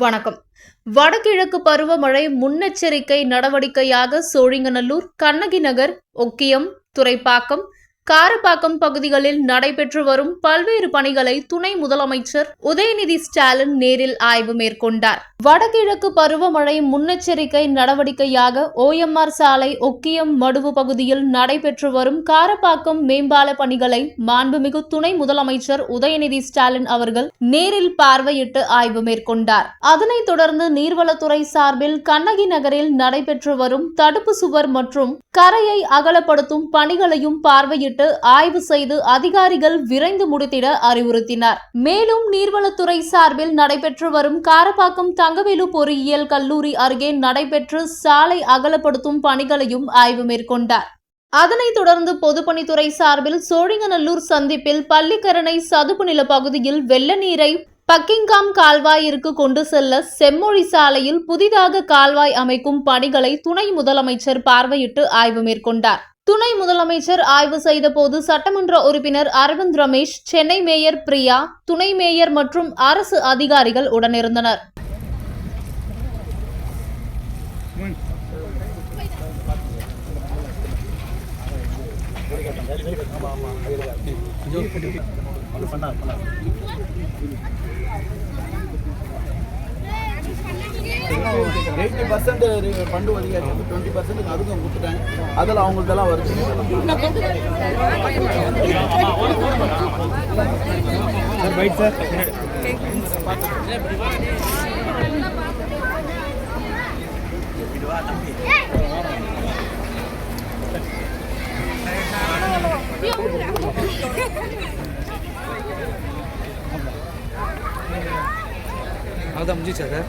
வணக்கம். வடகிழக்கு பருவமழை முன்னெச்சரிக்கை நடவடிக்கையாக சோழிங்கநல்லூர் கண்ணகி நகர் ஒக்கியம் துறைப்பாக்கம் காரப்பாக்கம் பகுதிகளில் நடைபெற்று வரும் பல்வேறு பணிகளை துணை முதலமைச்சர் உதயநிதி ஸ்டாலின் நேரில் ஆய்வு மேற்கொண்டார். வடகிழக்கு பருவமழை முன்னெச்சரிக்கை நடவடிக்கையாக ஓஎம்ஆர் சாலை ஒக்கியம் மடுவு பகுதியில் நடைபெற்று வரும் காரப்பாக்கம் மேம்பால பணிகளை மாண்புமிகு துணை முதலமைச்சர் உதயநிதி ஸ்டாலின் அவர்கள் நேரில் பார்வையிட்டு ஆய்வு மேற்கொண்டார். அதனைத் தொடர்ந்து நீர்வளத்துறை சார்பில் கண்ணகி நகரில் நடைபெற்று வரும் தடுப்பு சுவர் மற்றும் கரையை அகலப்படுத்தும் பணிகளையும் பார்வையிட்டு ஆய்வு செய்து அதிகாரிகள் விரைந்து முடித்திட அறிவுறுத்தினார். மேலும் நீர்வளத்துறை சார்பில் நடைபெற்று வரும் காரப்பாக்கம் தங்கவேலு பொறியியல் கல்லூரி அருகே நடைபெற்று சாலை அகலப்படுத்தும் பணிகளையும் ஆய்வு மேற்கொண்டார். அதனைத் தொடர்ந்து பொதுப்பணித்துறை சார்பில் சோழிங்கநல்லூர் சந்திப்பில் பள்ளிக்கரணை சதுப்பு நில பகுதியில் வெள்ள நீரை பக்கிங்காம் கால்வாயிற்கு கொண்டு செல்ல செம்மொழி சாலையில் புதிதாக கால்வாய் அமைக்கும் பணிகளை துணை முதலமைச்சர் பார்வையிட்டு ஆய்வு மேற்கொண்டார். துணை முதலமைச்சர் ஆய்வு செய்தபோது சட்டமன்ற உறுப்பினர் அரவிந்த் ரமேஷ் சென்னை மேயர் பிரியா துணை மேயர் மற்றும் அரசு அதிகாரிகள் உடனிருந்தனர். எயிட்டி பர்சன்ட் ஃபண்டு ஒதுக்கி வந்து டுவெண்ட்டி பர்சன்ட் அதுக்கும் கொடுத்துட்டாங்க. அதில் அவங்களுக்கெல்லாம் வருது. அதுதான் முடிஞ்சிச்சா சார்?